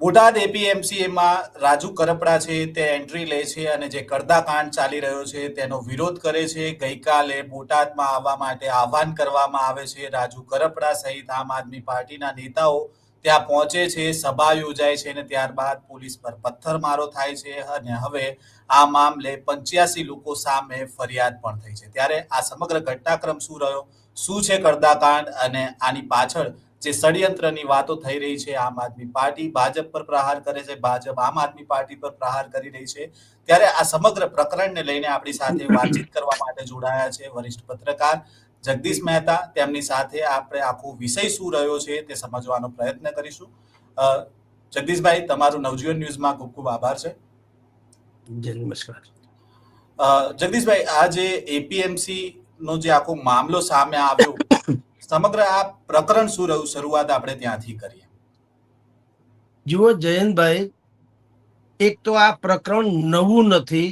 બોટાદ એપીએમસીમાં રાજુ કરપડા છે, તે એન્ટ્રી લે છે અને જે કડદાકાંડ ચાલી રહ્યો છે, તેનો વિરોધ કરે છે. ગઈકાલે બોટાદમાં આવવા માટે આહવાન કરવામાં આવે છે. રાજુ કરપડા સહિત આમ આદમી પાર્ટીના નેતાઓ ત્યાં પહોંચે છે, સભા યોજાય છે અને ત્યારબાદ પોલીસ પર પથ્થરમારો થાય છે અને હવે આ મામલે પંચ્યાસી લોકો સામે ફરિયાદ પણ થઈ છે. ત્યારે આ સમગ્ર ઘટનાક્રમ શું રહ્યો? શું છે કડદાકાંડ અને આની પાછળ જે ષડયંત્રની વાતો થઈ રહી છે આમ આદમી પાર્ટી ભાજપ પર પ્રહાર કરે છે ભાજપ આમ આદમી પાર્ટી પર પ્રહાર કરી રહી છે. ત્યારે આ સમગ્ર પ્રકરણને લઈને આપણી સાથે વાતચીત કરવા માટે જોડાયા છે વરિષ્ઠ પત્રકાર જગદીશ મહેતા. તેમની સાથે આપણે આખો વિષય શું રહ્યો છે તે સમજવાનો પ્રયત્ન કરીશું. જગદીશભાઈ તમારું નવજીવન ન્યૂઝમાં ખૂબ ખૂબ આભાર છે. નમસ્કાર. જગદીશભાઈ આ જે એપીએમસી નો જે આખો મામલો સામે આવ્યો સમગ્ર આ પ્રકરણ શું રહ્યું? શરૂઆત આપણે ત્યાંથી કરીએ. જુઓ જયંતભાઈ એક તો આ પ્રકરણ નવું નથી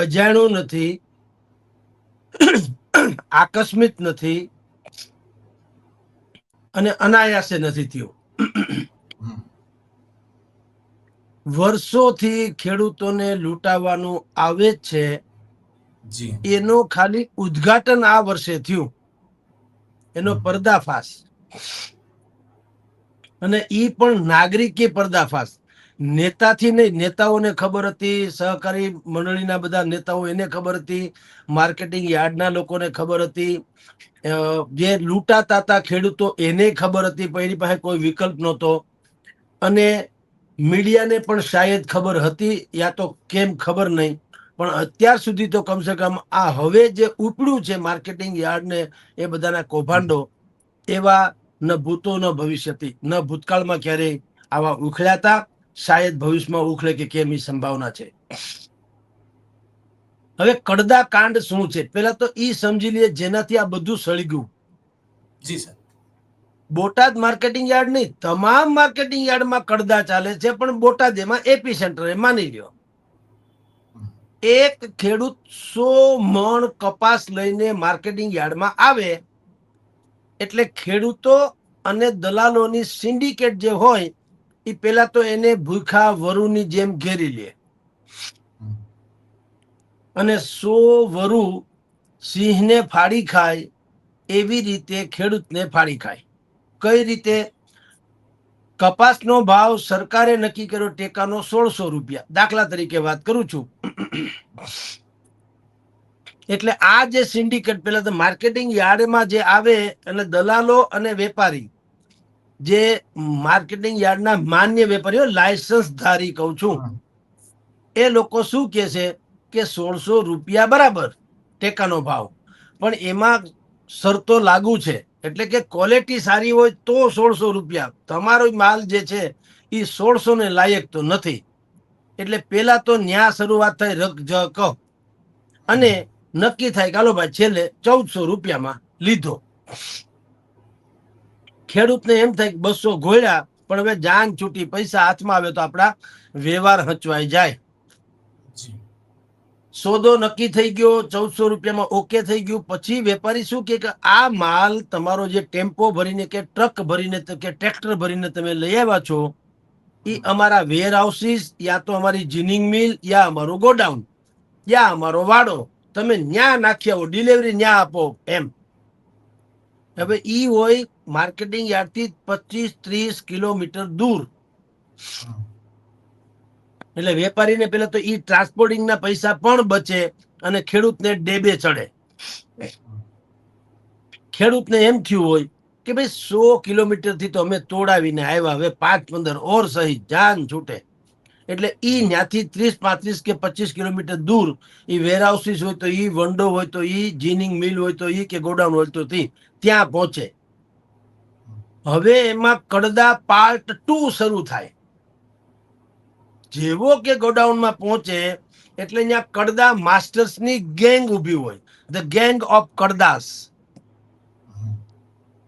અજાણું નથી આકસ્મિક નથી અને અનાયાસે નથી થયું. વર્ષોથી ખેડૂતોને લૂંટાવાનું આવે છે. એનું ખાલી ઉદ્ઘાટન આ વર્ષે થયું. એનો પર્દાફાશ. અને એ પણ નાગરિકી પર્દાફાશ. નેતાથી નહીં, નેતાઓને ખબર હતી, સહકારી મંડળીના બધા નેતાઓ એને ખબર હતી, માર્કેટિંગ યાર્ડના લોકોને ખબર હતી. જે લૂંટાતા હતા ખેડૂતો એને ખબર હતી, પણ એની પાસે કોઈ વિકલ્પ નહોતો. અને મીડિયાને પણ શાયદ ખબર હતી, યા તો કેમ ખબર નહીં. પણ અત્યાર સુધી તો કમસે કમ આ હવે જે ઉપડ્યું છે માર્કેટિંગ યાર્ડ ને એ બધાના કૌભાંડો એવા ન ભૂતો ન ભવિષ્યથી ન ભૂતકાળમાં ક્યારેય આવા ઉખળ્યા હતા. શાયદ ભવિષ્યમાં ઉખળે કે કેમ એ સંભાવના છે. હવે કડદા કાંડ શું છે? પેલા તો ઈ સમજી લઈએ જેનાથી આ બધું સળગ્યું જી સર. બોટાદ માર્કેટિંગ યાર્ડ નહીં તમામ માર્કેટિંગ યાર્ડમાં કડદા ચાલે છે પણ બોટાદ એમાં એપી સેન્ટર એ માની લ્યો એક ખેડૂત સો મણ કપાસ લઈને માર્કેટિંગ યાર્ડમાં આવે, એટલે ખેડૂતો અને દલાલોની સિન્ડિકેટ જે હોય એ પેલા તો એને ભૂખા વરુની જેમ ઘેરી લે. અને સો વરુ સિંહને ફાડી ખાય, એવી રીતે ખેડૂતને ફાડી ખાય. કઈ રીતે? કપાસનો ભાવ સરકારે નક્કી કર્યો ટેકાનો સોળસો રૂપિયા. દાખલા તરીકે વાત કરું છું. એટલે આ જે સિન્ડિકેટ પેલા તો માર્કેટિંગ યાર્ડમાં જે આવે અને દલાલો અને વેપારી જે માર્કેટિંગ યાર્ડના માન્ય વેપારીઓ લાયસન્સ ધારી કહું છું એ લોકો શું કે છે કે સોળસો રૂપિયા બરાબર ટેકાનો ભાવ. પણ એમાં શરતો લાગુ છે. એટલે કે ક્વોલિટી સારી હોય તો સોળસો રૂપિયા. તમારો માલ જે છે એ સોળસો ને લાયક તો નથી. એટલે પેલા તો ન્યા શરૂઆત થાય રક જ, ક. અને નક્કી થાય કાલો ભાઈ, છેલ્લે ચૌદસો રૂપિયામાં લીધો. ખેડૂતને એમ થાય કે બસો ઘોડ્યા, પણ હવે જાન છૂટી, પૈસા હાથમાં આવે તો આપણા વ્યવહાર હચવાઈ જાય. સોદો નક્કી થઈ ગયો, ચૌદસો રૂપિયામાં ઓકે થઈ ગયું. પછી વેપારી શું કે, આ માલ તમારો જે ટેમ્પો ભરીને કે ટ્રક ભરીને કે ટ્રેક્ટર ભરીને તમે લઈ આવ્યા છો એ અમારા વેર હાઉસીસ યા તો અમારી જીનિંગ મિલ યા અમારું ગોડાઉન, યા અમારો વાડો. તમે ન્યા નાખી આવો, ડિલિવરી ન્યા આપો. એમ. હવે ઈ હોય માર્કેટિંગ યાર્ડથી પચીસ ત્રીસ કિલોમીટર દૂર. એટલે વેપારીને પેલા તો ઈ ટ્રાન્સપોર્ટિંગના પૈસા પણ બચે અને ખેડૂતને ડેબે ચડે. ખેડૂતને એમ થયું હોય કે ભાઈ સો કિલોમીટરથી તો અમે તોડાવીને આવ્યા, હવે પાંચ પંદર ઓર સહી જાન છૂટે. એટલે ઈ ન્યાથી ત્રીસ, પાંત્રીસ કે પચીસ કિલોમીટર દૂર ઈ વેરહાઉસીસ હોય તો ઈ, વંડો હોય તો ઈ, જીનિંગ મિલ હોય તો ઈ કે ગોડાઉન હોય તી, ત્યાં પહોંચે. હવે એમાં કડદા પાર્ટ ટુ શરૂ થાય. જેવો કે ગોડાઉનમાં પહોંચે, એટલે અહીંયા કડદા માસ્ટર્સની ગેંગ ઊભી હોય. ધ ગેંગ ઓફ કડદાસ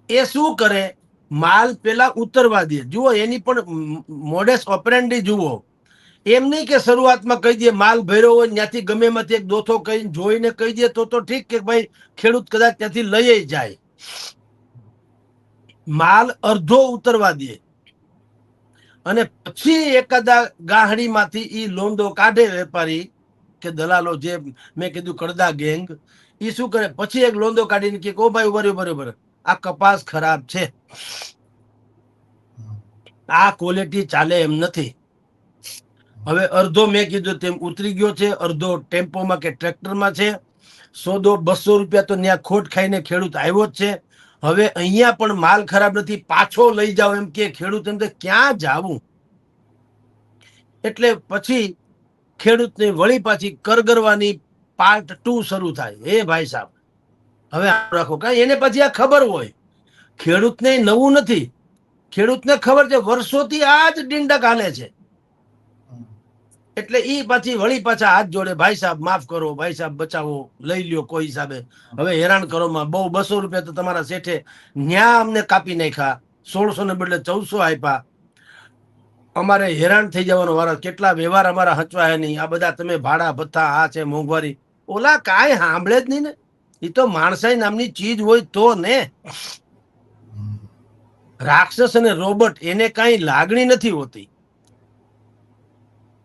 એ શું કરે? માલ પેલા ઉતરવા દે. જુઓ, એની પણ મોડેસ ઓપરેન્ડી જુઓ. એમ નહીં કે શરૂઆતમાં કહી દે, માલ ભર્યો હોય, ત્યાંથી ગમે એમાંથી એક દોથો કહી જોઈને કહી દે, તો તો ઠીક કે ભાઈ, ખેડૂત કદાચ ત્યાંથી લઈ જાય. માલ અડધો ઉતરવા દે. અને પછી એકાદા ગાહડીમાંથી એ લોંદો કાઢે વેપારી કે દલાલો જે મેં કીધું કડદા ગેંગ એ શું કરે? પછી એક લોંદો કાઢીને કે ઓ ભાઈ ઉભર ઉભર ઊભા રહ્યો, ઊભા રહ્યો. આ કપાસ ખરાબ છે. આ ક્વોલિટી ચાલે એમ નથી. હવે અડધો મેં કીધું તેમ ઉતરી ગયો છે અડધો ટેમ્પોમાં કે ટ્રેક્ટરમાં છે. સોદો બસો રૂપિયા તો ત્યાં ખોટ ખાઈને ખેડૂત આવ્યો જ છે. હવે અહીંયા પણ માલ ખરાબ નથી, પાછો લઈ જાઓ એમ કે ખેડૂત એમ ક્યાં જાવું? એટલે પછી ખેડૂતને વળી પાછી કરગરવાની પાર્ટ ટુ શરૂ થાય. એ ભાઈ સાહેબ, હવે રાખો, કારણ એને પછી આ ખબર હોય. ખેડૂતને નવું નથી. ખેડૂતને ખબર છે, વર્ષોથી આ જ ડીંડક હાલે છે. એટલે ઈ પાછી વળી પાછા હાથ જોડે ભાઈ સાહેબ માફ કરો ભાઈ સાહેબ બચાવો લઈ લ્યો કોઈ હિસાબે. હવે હેરાન કરો માં બહુ બસો રૂપિયા તો તમારા શેઠે ન્યા અમને કાપી નાખ્યા સોળસો ને બદલે ચૌદસો આપ્યા. અમારે હેરાન થઈ જવાનો વારો કેટલા વ્યવહાર અમારા હચવાય નહીં. આ બધા તમે ભાડા ભથ્થા આ છે મોંઘવારી. ઓલા કાંઈ સાંભળે જ નહીં ને. એ તો માણસાઈ નામની ચીજ હોય તો ને. રાક્ષસ અને રોબોટ એને કાંઈ લાગણી નથી હોતી.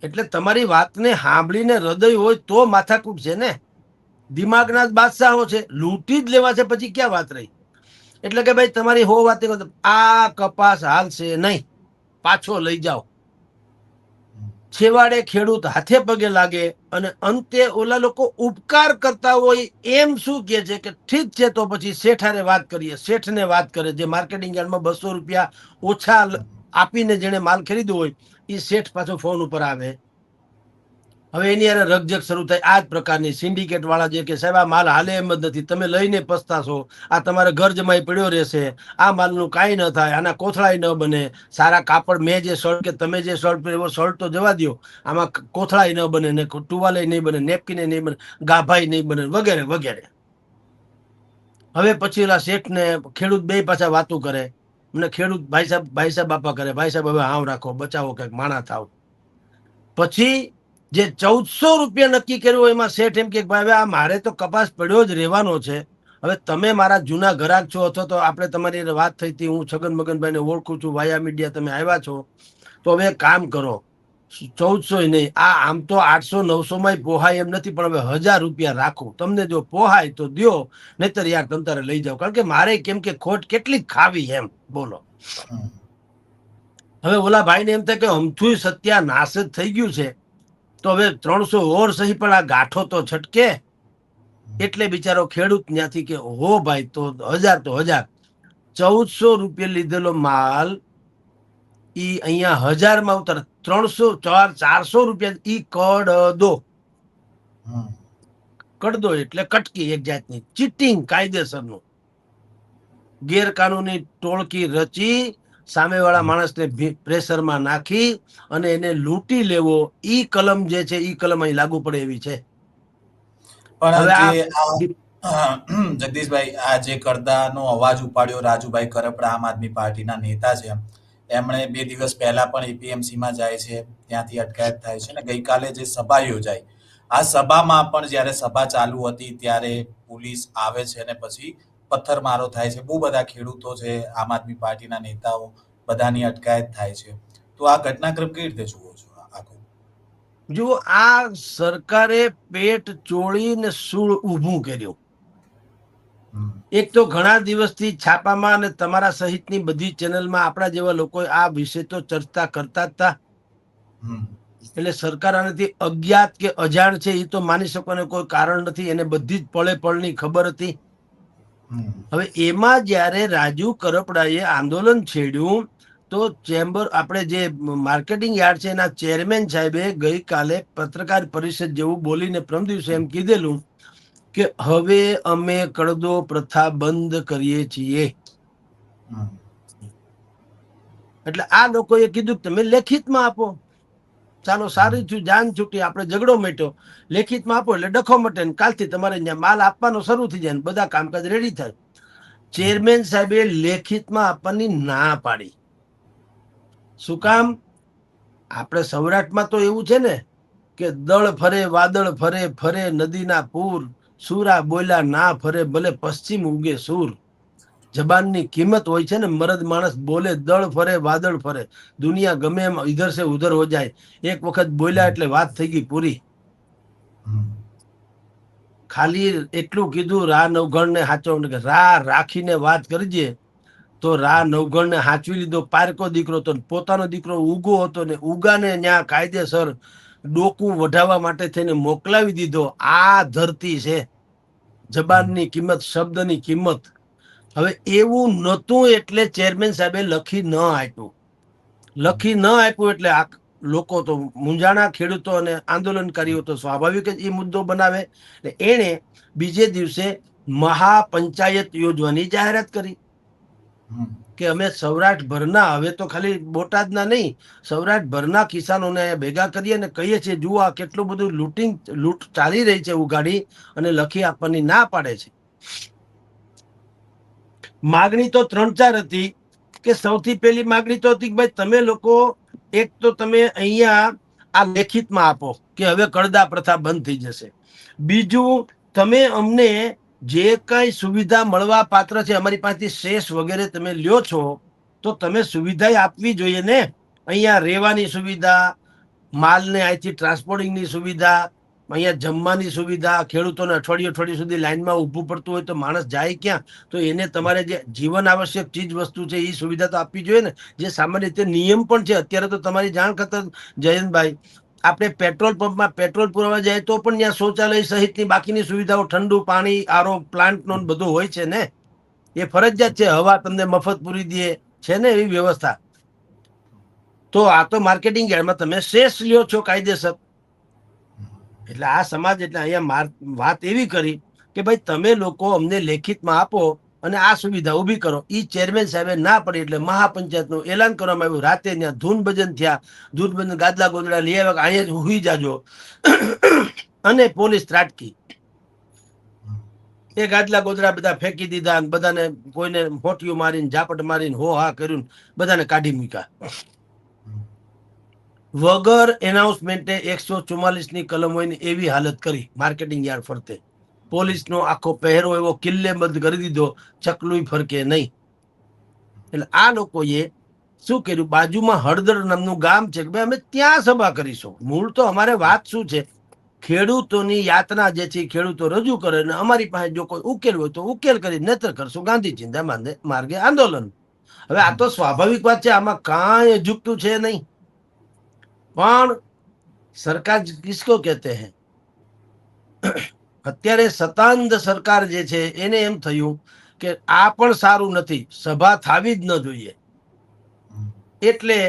એટલે તમારી વાતને સાંભળીને હૃદય હોય તો માથાકૂટ છે ને? દિમાગના જ બાદશાહો છે. લૂંટી જ લેવા છે પછી ક્યાં વાત રહી? એટલે કે ભાઈ તમારી હો વાત આ કપાસ હાલશે નહીં. પાછો લઈ જાઓ. છેવાડે ખેડૂત હાથે પગે લાગે અને અંતે ઓલા લોકો ઉપકાર કરતા હોય એમ શું કે છે કે ઠીક છે તો પછી શેઠારે વાત કરીએ. શેઠને વાત કરે. જે માર્કેટિંગ યાર્ડમાં બસો રૂપિયા ઓછા આપીને જેણે માલ ખરીદ્યો હોય એ શેઠ પાછો ફોન ઉપર આવે. હવે એની હારે રગજગ શરૂ થાય, આ જ પ્રકારની સિન્ડિકેટ વાળા જે કે સાહેબ, આ માલ હાલે એમ જ નથી. તમે લઈને પસ્તાશો, આ તમારે ઘર જમાઈ પડ્યો રહેશે, આ માલનું કાંઈ ન થાય, આના કોથળાય ન બને. સારા કાપડ મેં જે શર્ટ કે તમે જે શર્ટ પહેર્યો શર્ટ તો જવા દ્યો. આમાં કોથળાય ન બને, ને ટુવાલે નહીં બને, નેપકીને નહીં બને ગાભાઈ નહીં બને, વગેરે વગેરે. હવે પછી ઓલા શેઠને ખેડૂત બે પાછા વાતું કરે. મને ખેડૂત ભાઈ સાહેબ ભાઈ સાહેબ બાપા કરે, ભાઈ સાહેબ હવે હાવ રાખો, બચાવો કંઈક, માણા થાવ. પછી જે ચૌદસો રૂપિયા નક્કી કર્યું એમાં શેઠ એમ કે ભાઈ હવે આ મારે તો કપાસ પડ્યો જ રહેવાનો છે. હવે તમે મારા જૂના ગ્રાહક છો અથવા તો આપણે તમારી વાત થઈ હતી, હું છગન મગનભાઈને ઓળખું છું, વાયા મીડિયા તમે આવ્યા છો. તો હવે કામ કરો ચૌદસો નહીં આ આમ તો આઠસો નવસો માં પોહાય એમ નથી પણ હવે હજાર રૂપિયા રાખો. તમને જો પોહાય તો દો નહીતર યાર તમ તારે લઈ જાઓ. કારણ કે મારે કેમ કે ખોટ કેટલી ખાવી એમ બોલો. હવે ઓલા ભાઈને એમ થાય કે અમથું સત્યાનાશ જ થઈ ગયું છે તો હવે ત્રણસો ઓર સહી પણ આ ગાંઠો તો છટકે. એટલે બિચારો ખેડૂત ત્યાંથી કે હો ભાઈ તો હજાર તો હજાર. ચૌદસો રૂપિયા લીધેલો માલ ઈ અહીંયા હજારમાં ઉતર. ત્રણસો ચાર ચારસો રૂપિયા ઈ કડદો કડદો એટલે કટકી એક જાતની. ચીટિંગ કાયદેસરનું. ગેરકાનૂની ટોળકી રચી સામેવાળા માણસને પ્રેશરમાં નાખી અને એને લૂંટી લેવો. ઈ કલમ જે છે ઈ કલમ અહીં લાગુ પડે એવી છે. પણ જગદીશભાઈ આ જે કરદાનો અવાજ ઉપાડ્યો રાજુભાઈ કરપડા આમ આદમી પાર્ટીના નેતા છે એમણે બે દિવસ પહેલા પણ એપીએમસીમાં જાય છે, ત્યાંથી અટકાયત થાય છે અને ગઈકાલે જે સભા યોજાઈ, આ સભામાં પણ જ્યારે સભા ચાલુ હતી ત્યારે પોલીસ આવે છે ને પછી પથ્થરમારો થાય છે. બહુ બધા ખેડૂતો છે, આમ આદમી પાર્ટીના નેતાઓ, બધાની અટકાયત થાય છે. તો આ ઘટનાક્રમ કેવી રીતે જુઓ છો આખું? જુઓ, આ સરકારે પેટ ચોળીને સૂળ ઊભું કર્યું. એક તો ઘણા દિવસથી છાપામાં અને તમારા સહિતની બધી ચેનલમાં આપણા જેવા લોકો આ વિશે તો ચર્ચા કરતા હતા. એટલે સરકાર આનાથી અજ્ઞાત કે અજાણ છે એ તો માની શકવાનું કોઈ કારણ નથી એને બધી જ પળે પળની ખબર હતી. હવે એમાં જ્યારે રાજુ કરપડાએ આંદોલન છેડ્યું તો ચેમ્બર આપણે જે માર્કેટિંગ યાર્ડ છે એના ચેરમેન સાહેબે ગઈકાલે પત્રકાર પરિષદ જેવું બોલીને પ્રમ દિવસે એમ કીધેલું કે હવે અમે કડદો પ્રથા બંધ કરીએ છીએ. એટલે આ લોકોએ કીધું તમે લેખિતમાં આપો. ચાલો સારી થયું જાન છૂટી આપણે ઝઘડો મેટ્યો. લેખિતમાં આપો એટલે ડખો મટે ને કાલથી તમારે ત્યાં માલ આપવાનો શરૂ થઈ જાય ને બધા કામકાજ રેડી થાય. ચેરમેન સાહેબે લેખિતમાં આપવાની ના પાડી. શું કામ? આપણે સૌરાષ્ટ્રમાં તો એવું છે ને કે દળ ફરે વાદળ ફરે ફરે નદીના પૂર સુરા બોલ્યા ના ફરે ભલે પશ્ચિમ ઉગે સૂર. જબાનની કિંમત હોય છે ને મરદ માણસ બોલે દળ ફરે વાદળ ફરે. દુનિયા ગમે એમ ઇધર સે ઉધર હો જાય. એક વખત બોલ્યા એટલે વાત થઈ ગઈ પૂરી. ખાલી એટલું કીધું રા નવઘણ ને હાચવણ કે રા રાખીને વાત કરજે તો રા નવઘણ ને હાચવી લીધો. પારકો દીકરો હતો પોતાનો દીકરો ઉગો હતો ને ઉગાને ન્યા કાયદેસર ડોકું વઢાવવા માટે થઈને મોકલાવી દીધો. આ ધરતી છે. જબાનની કિંમત, શબ્દની કિંમત. હવે એવું નહોતું એટલે ચેરમેન સાહેબે લખી ન આપ્યું. લખી ન આપ્યું એટલે આ લોકો તો મૂંઝાણા, ખેડૂતો અને આંદોલનકારીઓ તો સ્વાભાવિક જ એ મુદ્દો બનાવે. એટલે એણે બીજે દિવસે મહાપંચાયત યોજવાની જાહેરાત કરી. કે અમે સૌરાષ્ટ્ર ભરના હવે તો ખાલી બોટાદના નહીં સૌરાષ્ટ્ર ભરના કિસાનોને ભેગા કરીએ અને કહીએ છીએ, જુઓ આ કેટલું બધું લૂંટિંગ, લૂંટ ચાલી રહી છે ઉગાડી અને લખી આપવાની ના પાડે છે. માગણી તો ત્રણ ચાર હતી કે સૌથી પહેલી માગણી તો હતી કે ભાઈ તમે લોકો એક તો તમે અહીંયા આ લેખિતમાં આપો કે હવે કડદા પ્રથા બંધ થઈ જશે. બીજું, તમે અમને જે કઈ સુવિધા મળવા પાત્ર છે, અમારી પાસેથી શેષ વગેરે તમે લ્યો છો, તો તમે સુવિધા આપવી જોઈએ ને. અહીંયા રહેવાની સુવિધા, માલને અહીંથી ટ્રાન્સપોર્ટિંગની સુવિધા, અહીંયા જમવાની સુવિધા, ખેડૂતોને અઠવાડિયું અઠવાડિયું સુધી લાઇનમાં ઊભું પડતું હોય તો માણસ જાય ક્યાં? તો એને તમારે જે જીવન આવશ્યક ચીજ વસ્તુ છે એ સુવિધા તો આપવી જોઈએ ને. જે સામાન્ય રીતે નિયમ પણ છે, અત્યારે તો તમારી જાણ ખાતર જયંતભાઈ આપણે પેટ્રોલ પંપમાં પેટ્રોલ પુરાવા જાય તો પણ ત્યાં શૌચાલય સહિતની બાકીની સુવિધાઓ, ઠંડુ પાણી, આરો પ્લાન્ટનો બધું હોય છે ને? એ ફરજિયાત છે, હવા તમને મફત પૂરી દે છે ને એવી વ્યવસ્થા. તો આ તો માર્કેટિંગ યાર્ડમાં તમે શેષ લ્યો છો કાયદેસર. એટલે આ સમાજ એટલે અહીંયા વાત એવી કરી કે ભાઈ તમે લોકો અમને લેખિતમાં આપો અને આ સુવિધા ઊભી કરો. એ ચેરમેન સાહેબે ના પડી એટલે મહાપંચાયતનું એલાન કરવામાં આવ્યું. રાતે ત્યાં ધૂન ભજન થયા. ધૂન ગાદલા ગોદડા લઈ આવ્યા અહીંયા જ હુઈ જાજો. અને પોલીસ ત્રાટકી. એ ગાદલા ગોદડા બધા ફેંકી દીધા અને બધાને કોઈને ફોટીઓ મારીને, ઝાપટ મારીને, હો હા કર્યું બધાને કાઢી મૂક્યા. વગર એનાઉન્સમેન્ટે એકસો ચુમ્માલીસની કલમ હોય ને એવી હાલત કરી. માર્કેટિંગ યાર્ડ ફરતે. પોલીસનો આખો પહેરો એવો કિલ્લેબંધ કરી દીધો, ચકલુઈ ફરકે નહીં. એટલે આ લોકોએ શું કર્યું? બાજુમાં હળદર નામનું ગામ છે કે ભાઈ અમે ત્યાં સભા કરીશું. મૂળ તો અમારે વાત શું છે? ખેડૂતોની યાતના જે છે ખેડૂતો રજૂ કરે અને અમારી પાસે જો કોઈ ઉકેલ હોય તો ઉકેલ કરી નેત્ર કરશું. ગાંધી ચિંતા માર્ગે- આંદોલન. હવે આ તો સ્વાભાવિક વાત છે, આમાં કાંઈ અજુકતું છે નહીં. પણ સરકાર કિસકો કહેતે હૈ. અત્યારે સતાંધ સરકાર જે છે, એને એમ થયું કે આ પણ સારું નથી, સભા થાવી જ ન જોઈએ. એટલે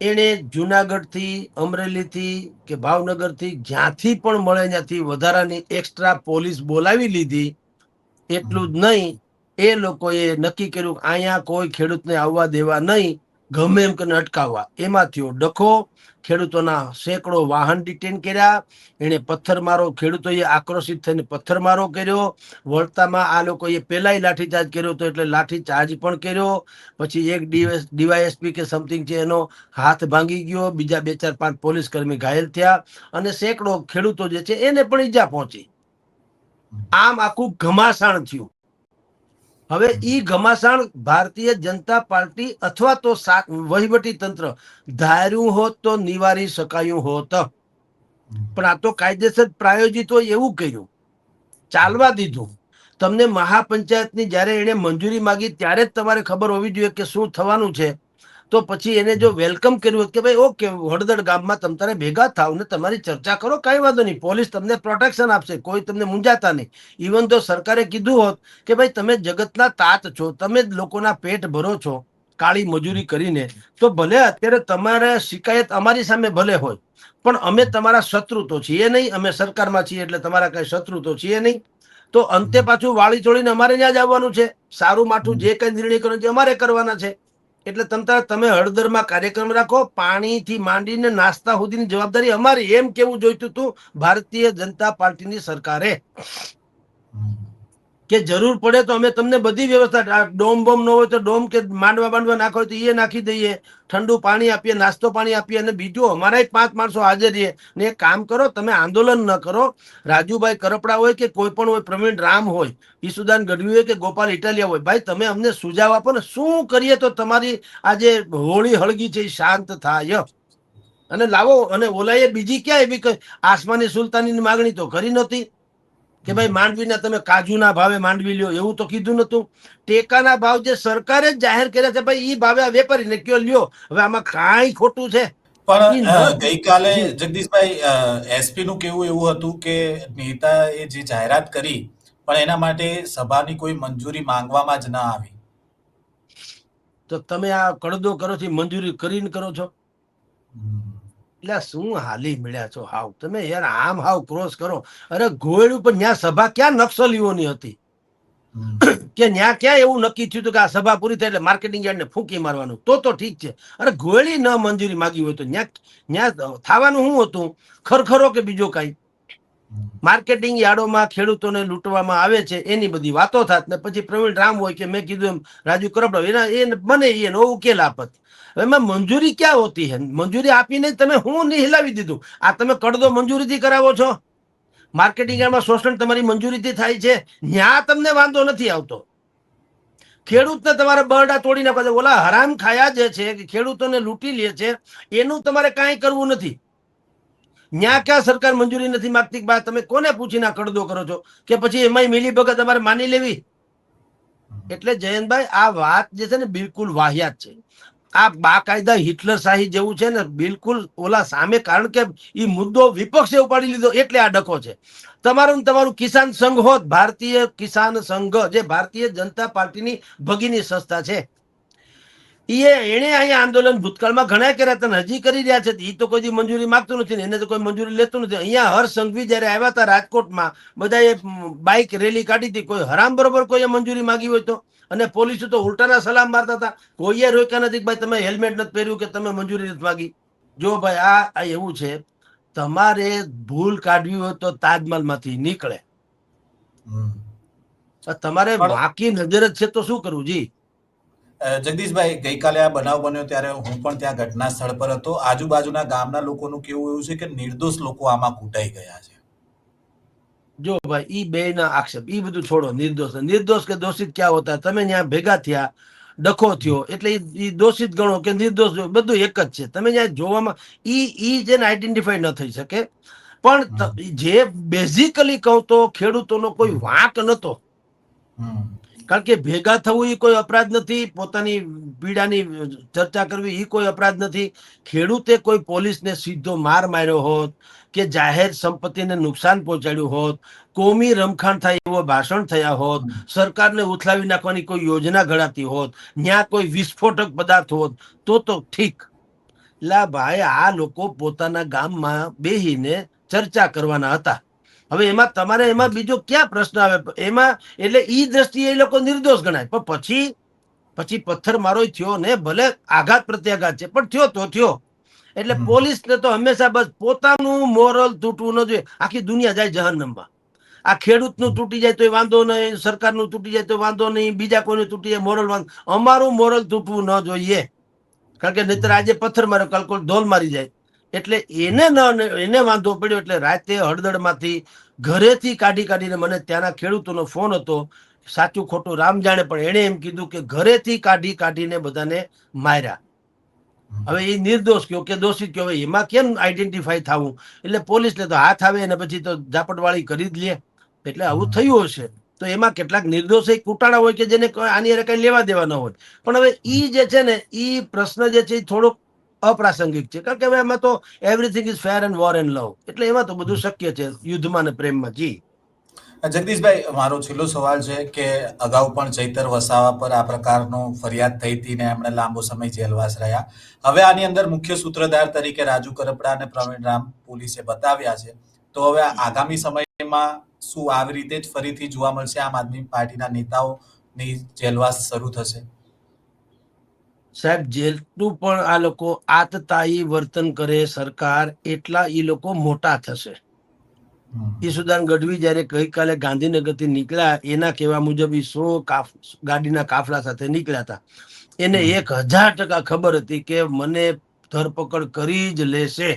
એણે જુનાગઢથી, અમરેલીથી કે ભાવનગરથી જ્યાંથી પણ મળે ત્યાંથી વધારાની એક્સ્ટ્રા પોલીસ બોલાવી લીધી. એટલું જ નહીં, એ લોકોએ નક્કી કર્યું અહીંયા કોઈ ખેડૂતને આવવા દેવા નહીં. ગમે એમ કરીને અટકાવવા. એમાં થયો ડખો, ખેડૂતોના સેંકડો વાહન ડિટેન કર્યા. એણે પથ્થરમારો, ખેડૂતોએ આક્રોશિત થઈને પથ્થરમારો કર્યો. વળતામાં આ લોકોએ પહેલાંય લાઠીચાર્જ કર્યો હતો એટલે લાઠીચાર્જ પણ કર્યો. પછી એક ડીએસ ડીવાયએસપી કે સમથિંગ છે એનો હાથ ભાંગી ગયો. બીજા બે ચાર પાંચ પોલીસ કર્મી ઘાયલ થયા અને સેંકડો ખેડૂતો જે છે એને પણ ઈજા પહોંચી. આમ આખું ઘમાસાણ થયું. હવે ઈ ઘમાસાણ ભારતીય જનતા પાર્ટી અથવા તો વહીવટી તંત્ર ધાર્યું હોત તો નિવારી શકાયું હોત. પણ આ તો કાયદેસર પ્રાયોજિત હોય એવું કર્યું. ચાલવા દીધું. તમને મહાપંચાયતની જ્યારે એને મંજૂરી માંગી ત્યારે જ તમારે ખબર હોવી જોઈએ કે શું થવાનું છે. તો પછી એને જો વેલકમ કર્યું હોત કે ભાઈ ઓકે હળદળ ગામમાં તમ તારે ભેગા થાવ ને તમારી ચર્ચા કરો, કાંઈ વાંધો નહીં. પોલીસ તમને પ્રોટેક્શન આપશે, કોઈ તમને મૂંઝાતા નહીં. ઇવન તો સરકારે કીધું હોત કે ભાઈ, તમે જગતના તાત છો, તમે જ લોકોના પેટ ભરો છો, કાળી મજૂરી કરીને, તો ભલે અત્યારે તમારે શિકાયત અમારી સામે ભલે હોય, પણ અમે તમારા શત્રુ તો છીએ નહીં, અમે સરકારમાં છીએ એટલે તમારા કઈ શત્રુ તો છીએ નહીં. તો અંતે પાછું વાળી ચોળીને અમારે ત્યાં જ આવવાનું છે. સારું માઠું જે કઈ નિર્ણય કરવાનો છે, અમારે કરવાના છે. એટલે તમ તારે તમે હળદરમાં કાર્યક્રમ રાખો, પાણીથી માંડીને નાસ્તા સુધીની જવાબદારી અમારી. એમ કેવું જોઈતું હતું ભારતીય જનતા પાર્ટીની સરકારે. કે જરૂર પડે તો અમે તમને બધી વ્યવસ્થા ડોમ બોમ ન હોય તો ડોમ કે માંડવા માંડવા નાખો તો એ નાખી દઈએ. ઠંડુ પાણી આપીએ, નાસ્તો પાણી આપીએ અને બીજું અમારા પાંચ માણસો હાજર રહીએ. ને એક કામ કરો, તમે આંદોલન ન કરો. રાજુભાઈ કરપડા હોય કે કોઈ પણ હોય, પ્રવીણ રામ હોય, ઈસુદાન ગઢવી હોય કે ગોપાલ ઇટાલિયા હોય, ભાઈ તમે અમને સુઝાવ આપો ને શું કરીએ તો તમારી આ જે હોળી હળગી છે એ શાંત થાય. અને લાવો, અને ઓલાએ બીજી ક્યાં એવી આસમાની સુલતાનીની માગણી તો કરી નહોતી. કે ભાઈ માંડવીના તમે કાજુના ભાવે માંડવી લ્યો એવું તો કીધું નતું ટેકાના ભાવ જે સરકારે જ જાહેર કર્યા છે ભાઈ એ ભાવે આ વેપારીને કયો લ્યો. હવે આમાં કાંઈ ખોટું છે. પણ ગઈકાલે જગદીશભાઈ એસપી નું કેવું એવું હતું કે નેતાએ જે જાહેરાત કરી પણ એના માટે સભાની કોઈ મંજૂરી માંગવામાં જ ના આવી. તો તમે આ કડદો કરો છો મંજૂરી કરીને કરો છો? એટલે શું હાલી મળ્યા છો? હાવ તમે યાર આમ હાવ ક્રોસ કરો. અરે ગોળ ઉપર ન્યા સભા ક્યાં નક્સલીઓની હતી? કે ન્યા ક્યાં એવું નક્કી થયું હતું કે આ સભા પૂરી થાય એટલે માર્કેટિંગ યાર્ડને ફૂંકી મારવાનું? તો તો ઠીક છે. અરે ગોળી ન મંજૂરી માગી હોય તો ન્યા ન્યા થવાનું શું હતું? ખરખરો કે બીજો કાંઈ? માર્કેટિંગ યાર્ડોમાં ખેડૂતોને લૂંટવામાં આવે છે એની બધી વાતો થાત ને પછી પ્રવીણ રામ હોય કે મેં કીધું એમ રાજુ કરપડા એના એ મને એનો ઉકેલ આપત. એમાં મંજૂરી ક્યાં હોતી હે? મંજૂરી આપીને તમે હું નહીં હિલાવી દીધું? આ તમે કડદો મંજૂરીથી કરાવો છો? માર્કેટિંગમાં શોષણ તમારી મંજૂરીથી થાય છે. ન્યા તમને વાંધો નથી આવતો. ખેડૂતને તમારે બરડા તોડી નાખવા છે ઓલા હરામ ખાયા જે છે કે ખેડૂતોને લૂંટી લે છે એનું તમારે કાંઈ કરવું નથી. ન્યા ક્યાં સરકાર મંજૂરી નથી માગતી બા તમે કોને પૂછીને આ કડદો કરો છો? કે પછી એમાંય મિલી ભગત તમારે માની લેવી? એટલે જયંતભાઈ આ વાત જે છે ને બિલકુલ વાહિયાત છે. આ બાકાયદા હિટલર શાહી જેવું છે ને, બિલકુલ ઓલા સામે, કારણ કે એ મુદ્દો વિપક્ષે ઉપાડી લીધો, એટલે આ ડખો છે. તમારું તમારું કિસાન સંઘ હોત, ભારતીય કિસાન સંઘ, જે ભારતીય જનતા પાર્ટીની ભગીની સંસ્થા છે. એ એણે અહીંયા આંદોલન ભૂતકાળમાં ઘણા કર્યા હતા હજી કરી રહ્યા છે. એ તો કોઈ મંજૂરી માંગતું નથી એને તો કોઈ મંજૂરી લેતું નથી. અહીંયા હર સંઘવી જયારે આવ્યા હતા રાજકોટમાં, બધાએ બાઇક રેલી કાઢી હતી, કોઈ હરામ બરોબર કોઈએ મંજૂરી માંગી હોય તો? અને પોલીસ તો ઉલટાના સલામ મારતા હતા. કોઈએ રોક્યા નથી ભાઈ તમે હેલ્મેટ નથી પહેર્યું કે તમે મંજૂરી નથી માગી? જો ભાઈ આ આ એવું છે તમારે ભૂલ કાઢવી હોય તો તાજમહલમાંથી નીકળે. હમ. તમારે બાકી નજર જ છે તો શું કરવું? જી. જગદીશભાઈ ગઈકાલે આ બનાવ બન્યો ત્યારે હું પણ ત્યાં ઘટના સ્થળ પર હતો. આજુબાજુના ગામના લોકોનું કેવું એવું છે કે નિર્દોષ લોકો આમાં કૂટાઈ ગયા છે. જો ભાઈ ઈ બે ના આક્ષેપ ઈ બધું છોડો નિર્દોષ. નિર્દોષ કે દોષિત ક્યાં હોતા? તમે ત્યાં ભેગા થયા ડખો થયો એટલે ઈ દોષિત ગણો કે નિર્દોષ બધું એક જ છે. તમે જ્યાં જોવામાં ઈ ઈ જેને આઈડેન્ટિફાઈ ન થઈ શકે. પણ જે બેઝિકલી કહું તો ખેડૂતોનો કોઈ વાંક નતો. કારણ કે ભેગા થવું એ કોઈ અપરાધ નથી પોતાની પીડાની ચર્ચા કરવી એ કોઈ અપરાધ નથી. ખેડૂતે કોઈ પોલીસને સીધો માર માર્યો હોત કે જાહેર સંપત્તિને નુકસાન પહોંચાડ્યું હોત કોમી રમખાણ થાય એવો ભાષણ થયા હોત સરકારને ઉથલાવી નાખવાની કોઈ યોજના ઘડાતી હોત ત્યાં કોઈ વિસ્ફોટક પદાર્થ હોત તો તો ઠીક. લા ભાઈ આ લોકો પોતાના ગામમાં બેહીને ચર્ચા કરવાના હતા. હવે એમાં તમારે એમાં બીજો ક્યાં પ્રશ્ન આવે? એમાં એટલે એ દ્રષ્ટિએ એ લોકો નિર્દોષ ગણાય. પણ પછી પછી પથ્થર મારો થયો ને ભલે આઘાત પ્રત્યાઘાત છે પણ થયો તો થયો. એટલે પોલીસને તો હંમેશા બસ પોતાનું મોરલ તૂટવું ન જોઈએ. આખી દુનિયા જાય જહન્નમમાં. આ ખેડૂતનું તૂટી જાય તો વાંધો નહીં સરકારનું તૂટી જાય તો વાંધો નહીં બીજા કોઈનું તૂટી જાય મોરલ વાંધો અમારું મોરલ તૂટવું ન જોઈએ. કારણ કે નહીતર આજે પથ્થર માર્યો કાલ ધોલ મારી જાય. એટલે એને ન એને વાંધો પડ્યો એટલે રાતે હળદળમાંથી ઘરેથી કાઢી કાઢીને મને ત્યાંના ખેડૂતોનો ફોન હતો. સાચું ખોટું રામ જાણે પણ એણે એમ કીધું કે ઘરેથી કાઢી કાઢીને બધાને માર્યા. હવે એ નિર્દોષ કયો કે દોષિત કયો? એમાં કેમ આઈડેન્ટિફાઈ થવું? એટલે પોલીસને તો હાથ આવે અને પછી તો ઝાપટવાળી કરી જ લે. એટલે આવું થયું હશે. તો એમાં કેટલાક નિર્દોષ એ કૂટાળા હોય કે જેને આની અરે કઈ લેવા દેવા ન હોય. પણ હવે ઈ જે છે ને ઈ પ્રશ્ન જે છે એ થોડોક અપ્રાસંગિક છે. કારણ કે હવે એમાં તો everything is fair and war and love એટલે એમાં તો બધું શક્ય છે યુદ્ધમાં ને પ્રેમમાં. જી. જગદીશભાઈ, મારો છેલ્લો સવાલ છે કે અગાઉ પણ ચૈતર વસાવા પર આ પ્રકારનો ફરિયાદ થઈ હતી ને એમણે લાંબો સમય જેલવાસ રહ્યા. હવે આની અંદર મુખ્ય સૂત્રધાર તરીકે રાજુ કરપડા અને પ્રવીણ રામ પોલીસે બતાવ્યા છે. તો હવે આગામી સમયમાં શું આવી રીતે જ ફરીથી જોવા મળશે? આમ આદમી પાર્ટીના નેતાઓની જેલવાસ શરૂ થશે. સાહેબ જેટલું પણ આ લોકો આતતાયી વર્તન કરે, સરકાર એટલા એ લોકો મોટા થશે. ઈસુદાન ગઢવી જ્યારે ગઈકાલે ગાંધીનગરથી નીકળ્યા એના કહેવા મુજબ એ સો કાફ ગાડીના કાફલા સાથે નીકળ્યા હતા. એને એક હજાર ટકા ખબર હતી કે મને ધરપકડ કરી જ લેશે.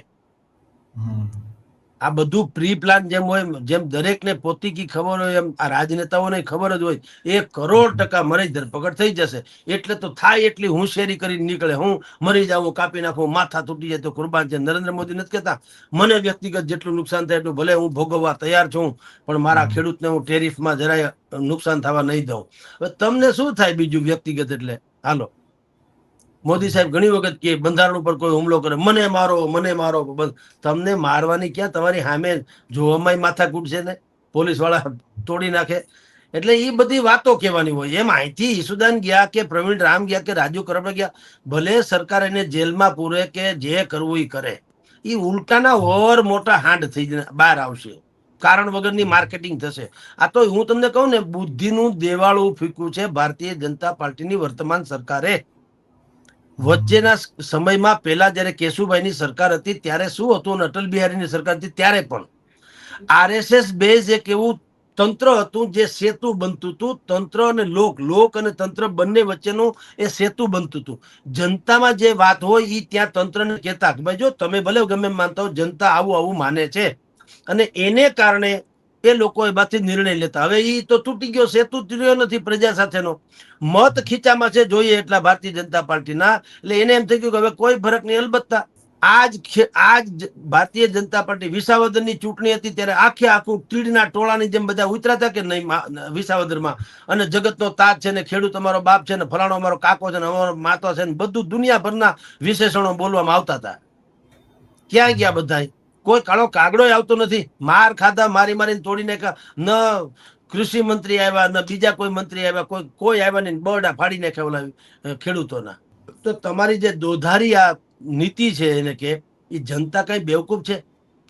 આ બધું પ્રી પ્લાન જેમ હોય જેમ દરેકને પોતીકી ખબર હોય એમ આ રાજનેતાઓને ખબર જ હોય એ કરોડ ટકા મારી ધરપકડ થઈ જશે. એટલે તો થાય એટલી હોશિયારી કરીને નીકળે. હું મરી જાઉં કાપી નાખું માથા તૂટી જાય તો કુરબાન છે. નરેન્દ્ર મોદી નથી કહેતા. મને વ્યક્તિગત જેટલું નુકસાન થાય એટલું ભલે હું ભોગવવા તૈયાર છું પણ મારા ખેડૂતને હું ટેરિફમાં જરાય નુકસાન થવા નહીં દઉં. હવે તમને શું થાય બીજું વ્યક્તિગત એટલે? હાલો. મોદી સાહેબ ઘણી વખત કે બંધારણ ઉપર કોઈ હુમલો કરે, મને મારો મને મારો. તમને મારવાની ક્યાં? તમારી સામે જોવામાં માથા કૂટશે ને? પોલીસવાળા તોડી નાખે. એટલે એ બધી વાતો કહેવાની હોય. એમ અહીંથી ઈસુદાન ગયા કે પ્રવીણ રામ ગયા કે રાજુ કરપડા ગયા, ભલે સરકાર એને જેલમાં પૂરે કે જે કરવું એ કરે. એ ઉલટાના ઓર મોટા હાંડ થઈ બહાર આવશે. કારણ વગરની માર્કેટિંગ થશે. આ તો હું તમને કહું ને, બુદ્ધિનું દેવાળું ફીકું છે ભારતીય જનતા પાર્ટીની વર્તમાન સરકારે. વચ્ચેના સમયમાં પહેલા જ્યારે કેશુભાઈની સરકાર હતી, ત્યારે શું હતું? અટલ બિહારીની સરકાર હતી, ત્યારે પણ. આરએસએસ બેઝ એક એવું તંત્ર હતું જે સેતુ બનતું હતું. તંત્ર અને લોક લોક અને તંત્ર બંને વચ્ચેનું એ સેતુ બનતું હતું. જનતામાં જે વાત હોય એ ત્યાં તંત્રને કહેતા ભાઈ જો તમે ભલે ગમે માનતા હો, જનતા આવું આવું માને છે. અને એને કારણે એ લોકો એમાંથી નિર્ણય લેતા. હવે એ તો તૂટી ગયો, સેતુ તૂટ્યો નથી પ્રજા સાથેનો. મત ખીચામાં છે, જોઈએ એટલા ભારતીય જનતા પાર્ટીના. એટલે એને એમ થઈ ગયું કે હવે કોઈ ફરક નહીં. અલબત્તા આજ આજ ભારતીય જનતા પાર્ટી વિસાવદરની ચૂંટણી હતી ત્યારે આખે આખું તીડના ટોળાની જેમ બધા ઉતરાતા કે નહીં વિસાવદરમાં. અને જગતનો તાત છે ને, ખેડૂત અમારો બાપ છે ને, ફલાણો અમારો કાકો છે ને, અમારો માતો છે ને, બધું દુનિયાભરના વિશેષણો બોલવામાં આવતા હતા. ક્યાં ગયા બધા કોઈ કાળો કાગડો આવતો નથી. માર ખાધા, મારી મારીને તોડીને ન કૃષિ મંત્રી આવ્યા, ન બીજા કોઈ મંત્રી આવ્યા, કોઈ કોઈ આવ્યા નહીં. બરડા ફાડીને ખેવડાવી ખેડૂતોના. તો તમારી જે દોધારી આ નીતિ છે એને કે એ જનતા કઈ બેવકૂફ છે?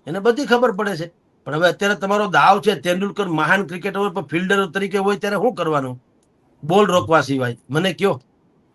એને બધી ખબર પડે છે. પણ હવે અત્યારે તમારો દાવ છે, તેંડુલકર મહાન ક્રિકેટર પર ફિલ્ડર તરીકે હોય, ત્યારે શું કરવાનું? બોલ રોકવા સિવાય. મને કયો.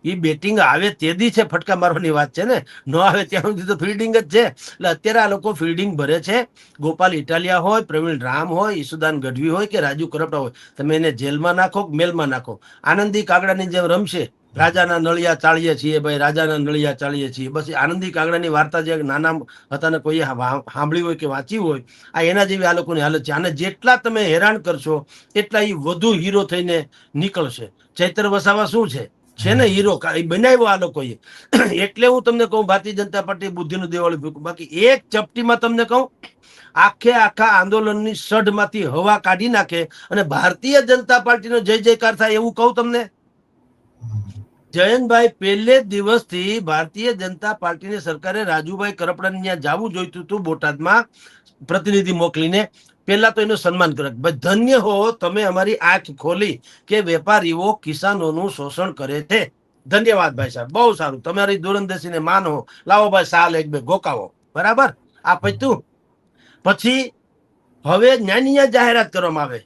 એ બેટિંગ આવે તે દી છે, ફટકા મારવાની વાત છે ને? ન આવે ત્યાં સુધી તો ફિલ્ડિંગ જ છે. એટલે અત્યારે આ લોકો ફિલ્ડિંગ ભરે છે. ગોપાલ ઇટાલિયા હોય, પ્રવીણ રામ હોય, ઈસુદાન ગઢવી હોય કે રાજુ કરપડા હોય, તમે એને જેલમાં નાખો મેલમાં નાખો? આનંદી કાગડાની જેમ રમશે. રાજાના નળિયા ચાળીએ છીએ ભાઈ, રાજાના નળિયા ચાળીએ છીએ. બસ આનંદી કાગડાની વાર્તા જે નાના હતા ને કોઈએ સાંભળી હોય કે વાંચી હોય, આ એના જેવી આ લોકોની હાલત છે. આને જેટલા તમે હેરાન કરશો, એટલા એ વધુ હીરો થઈને નીકળશે. ચૈત્ર વસાવા શું છે? છે ને, હીરો બનાવ્યો આ લોકોએ. એટલે હું તમને કહું, ભારતીય જનતા પાર્ટી બુદ્ધિનું દેવાળું ફૂંક્યું. બાકી એક ચપટીમાં તમને કહું, આખે આખા આંદોલનની સઢમાંથી હવા કાઢી નાખે અને ભારતીય જનતા પાર્ટીનો જય જયકાર થાય એવું કહું તમને? જયંતભાઈ પહેલે દિવસથી ભારતીય જનતા પાર્ટીની સરકારે રાજુભાઈ કરપડાને ત્યાં જવું જોઈતું હતું બોટાદમાં, પ્રતિનિધિ મોકલીને. પહેલા તો એનું સન્માન કરે ધન્ય હો, તમે અમારી આંખ ખોલી કે વેપારીઓ કિસાનોનું શોષણ કરે છે. ધન્યવાદ ભાઈ સાહેબ, બહુ સારું. તમારી દૂરંદેશીને માનો. લાવો ભાઈ સાલ એક બે ગોકાવો. બરાબર? આ પત્યું પછી હવે જ્ઞાનીય જાહેરાત કરવામાં આવે.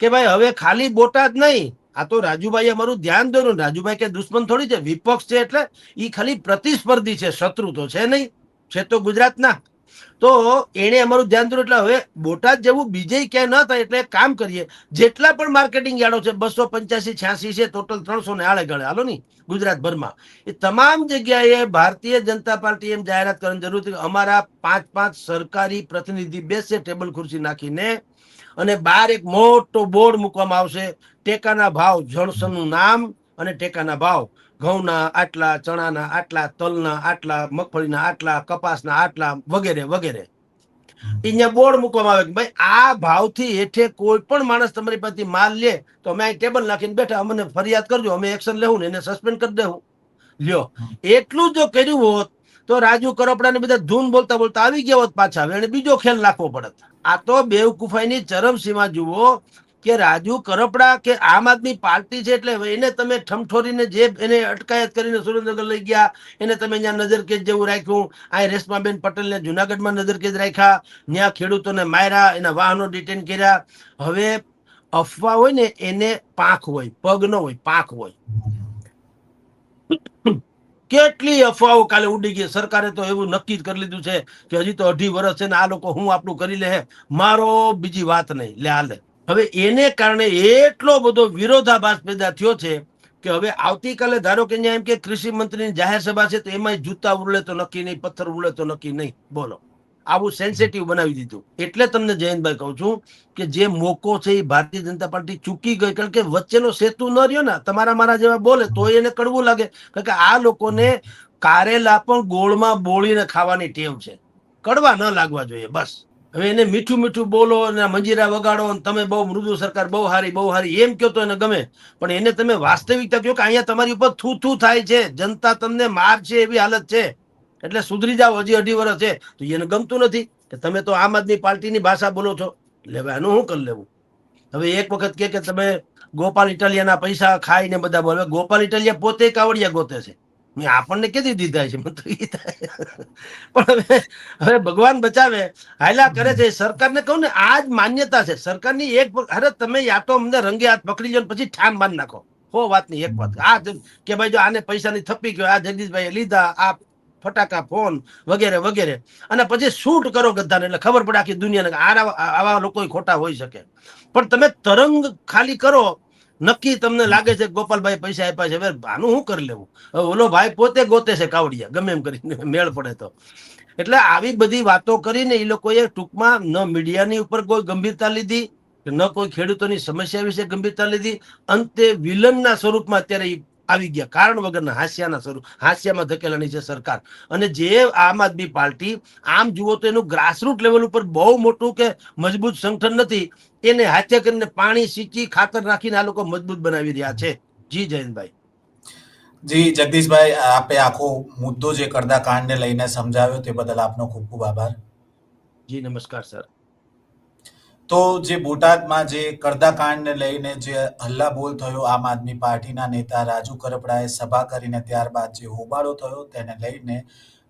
કે ભાઈ હવે ખાલી બોટાદ નહીં, આ તો રાજુભાઈ અમારું ધ્યાન દોરું રાજુભાઈ કે દુશ્મન થોડી છે, વિપક્ષ છે એટલે એ ખાલી પ્રતિસ્પર્ધી છે, શત્રુ તો છે નહીં. છે તો ગુજરાતના. તો એણે અમારું ધ્યાન દોર્યું એટલે હવે બોટાદ જેવું બીજે ક્યાંય ન થાય એટલે કામ કરીએ. જેટલા પણ માર્કેટિંગ યાર્ડો છે, બસો પંચ્યાસી, છ્યાસી છે ટોટલ ત્રણસો ને આળે ગળે હાલો ની, ગુજરાતભરમાં. એ તમામ જગ્યાએ ભારતીય જનતા પાર્ટી એમ જાહેરાત કરવાની જરૂર હતી અમારા પાંચ પાંચ સરકારી પ્રતિનિધિ બેસે, ટેબલ ખુરશી નાખીને અને બહાર એક મોટો બોર્ડ મૂકવામાં આવશે. ટેકાના ભાવ, જણસનનું નામ અને ટેકાના ભાવ. ઘઉંના આટલા ચણાના આટલા તલના આટલા મગફળીના આટલા કપાસના આટલા વગેરે વગેરે. અહીંયા બોર્ડ મૂકવામાં આવે કે ભાઈ આ ભાવથી હેઠે કોઈ પણ માણસ તમારી પાસેથી માલ લે તો અમે અહીં ટેબલ નાખીને બેઠા અમને ફરિયાદ કરજો અમે એક્શન લેવું ને એને સસ્પેન્ડ કરી દેવું. લ્યો. એટલું જો કર્યું હોત તો રાજુ કરપડા ને બધા ધૂન બોલતા બોલતા આવી ગયા હોત પાછા હવે એને બીજો ખેલ નાખવો પડત. આ તો બેવકૂફાઈની ચરમસીમા જુઓ કે રાજુ કરપડા કે આમ આદમી પાર્ટી છે એટલે એને તમે ઠમઠોરીને જે એને અટકાયત કરીને સુરેન્દ્રનગર લઈ ગયા. એને તમે અહીંયા નજરકેદ જેવું રાખ્યું. આ રેશમાબેન પટેલને જુનાગઢમાં નજરકેદ રાખ્યા. ત્યાં ખેડૂતોને માર્યા, એના વાહનો ડિટેન કર્યા. હવે અફવા હોય ને એને પાંખ હોય, પગ ન હોય, પાંખ હોય. કેટલી અફવાઓ કાલે ઉડી ગઈ. સરકારે તો એવું નક્કી જ કરી લીધું છે કે હજી તો અઢી વર્ષ છે ને આ લોકો હું આપણું કરી લે મારો બીજી વાત નહીં. લે હાલે. હવે એને કારણે એટલો બધો વિરોધાભાસ પેદા થયો છે કે હવે આવતીકાલે ધારો કે એમ કે કૃષિ મંત્રીની જાહેર સભા છે, તો એમાં જૂતા ઉડલે તો નક્કી નહીં, પથ્થર ઉડે તો નક્કી નહીં. બોલો. આવું સેન્સિટિવ બનાવી દીધું. એટલે તમને જયંતભાઈ કહું છું કે જે મોકો છે એ ભારતીય જનતા પાર્ટી ચૂકી ગઈ. કારણ કે વચ્ચેનો સેતુ ન રહ્યો ને, તમારા મારા જેવા બોલે તો એને કડવું લાગે. કારણ કે આ લોકોને કારેલા પણ ગોળમાં બોળીને ખાવાની ટેવ છે. કડવા ન લાગવા જોઈએ, બસ. હવે એને મીઠું મીઠું બોલો અને મંજીરા વગાડો અને તમે બહુ મૃદુ સરકાર, બહુ હારી બહુ હારી, એમ કહો તો એને ગમે. પણ એને તમે વાસ્તવિકતા કહો કે અહીંયા તમારી ઉપર થૂ થૂ થાય છે, જનતા તમને માર છે એવી હાલત છે. એટલે સુધરી જાઓ, હજી અઢી વર્ષ છે. તો એને ગમતું નથી કે તમે તો આમ આદમી પાર્ટીની ભાષા બોલો છો. એટલે હવે આનું શું કરી લેવું? હવે એક વખત કે તમે ગોપાલ ઇટાલિયાના પૈસા ખાઈને બધા બોલે. ગોપાલ ઇટાલિયા પોતે કાવડિયા ગોતે છે. મેં આપણને કેદી દીધા છે? મને તો. પણ હવે હવે ભગવાન બચાવે. હાયલા કરે છે. સરકારને કહું ને, આ જ માન્યતા છે. સરકારની એક અરે તમે યા તો અમને રંગે હાથ પકડી લો પછી ઠામ બાંધ નાખો. હો, વાત નહીં, એક વાત. આ કે ભાઈ જો આને પૈસાની થપ્પી ગયો, આ જગદીશભાઈએ લીધા, આ ફટાકા ફોન વગેરે વગેરે. અને પછી શૂટ કરો ગદ્દાને, એટલે ખબર પડે આખી દુનિયાને આવા આવા લોકો ખોટા હોઈ શકે. પણ તમે તરંગ ખાલી કરો નક્કી તમને લાગે છે ગોપાલભાઈ પૈસા આપ્યા છે? હવે આનું શું કરી લેવું? ઓલો ભાઈ પોતે ગોતે છે કાવડિયા, ગમે એમ કરીને મેળ પડે તો. એટલે આવી બધી વાતો કરીને એ લોકોએ ટૂંકમાં ન મીડિયાની ઉપર કોઈ ગંભીરતા લીધી ન કોઈ ખેડૂતોની સમસ્યા વિશે ગંભીરતા લીધી. અંતે વિલનના સ્વરૂપમાં અત્યારે આવી ગયા. કારણ વગરના હાસ્યાના સ્વરૂપ, હાસ્યામાં ધકેલાની છે સરકાર. અને જે આમ આદમી પાર્ટી, આમ જુઓ તો એનું ગ્રાસરૂટ લેવલ ઉપર બહુ મોટું કે મજબૂત સંગઠન નથી. એને હાથે કરીને પાણી સીંચી ખાતર નાખીને આ લોકો મજબૂત બનાવી રહ્યા છે. જી જયંતભાઈ. જી જગદીશભાઈ આપે આખો મુદ્દો જે કરદા કાંડને લઈને સમજાવ્યો તે બદલ આપનો ખૂબ ખૂબ આભાર. જી નમસ્કાર સર. તો જે બોટાદમાં જે કરદા કાંડને લઈને જે હલ્લાબોલ થયો આમ આદમી પાર્ટીના નેતા રાજુ કરપડાએ સભા કરીને ત્યારબાદ જે હોબાળો થયો તેને લઈને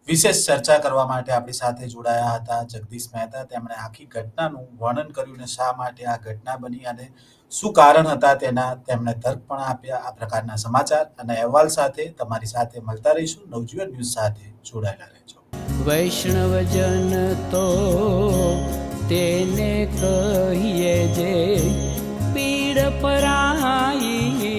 વિશેષ ચર્ચા કરવા માટે આપણી સાથે જોડાયા હતા જગદીશ મહેતા. તેમણે આખી ઘટનાનું વર્ણન કર્યું અને શા માટે આ ઘટના બની અને શું કારણ હતા તેના તેમણે તર્ક પણ આપ્યા. આ પ્રકારના સમાચાર અને અહેવાલ સાથે તમારી સાથે મળતા રહીશું. નવજીવન ન્યૂઝ સાથે જોડાયેલા રહેજો. વૈષ્ણવજન તો તેને કહીએ જે પીડ પરાઈ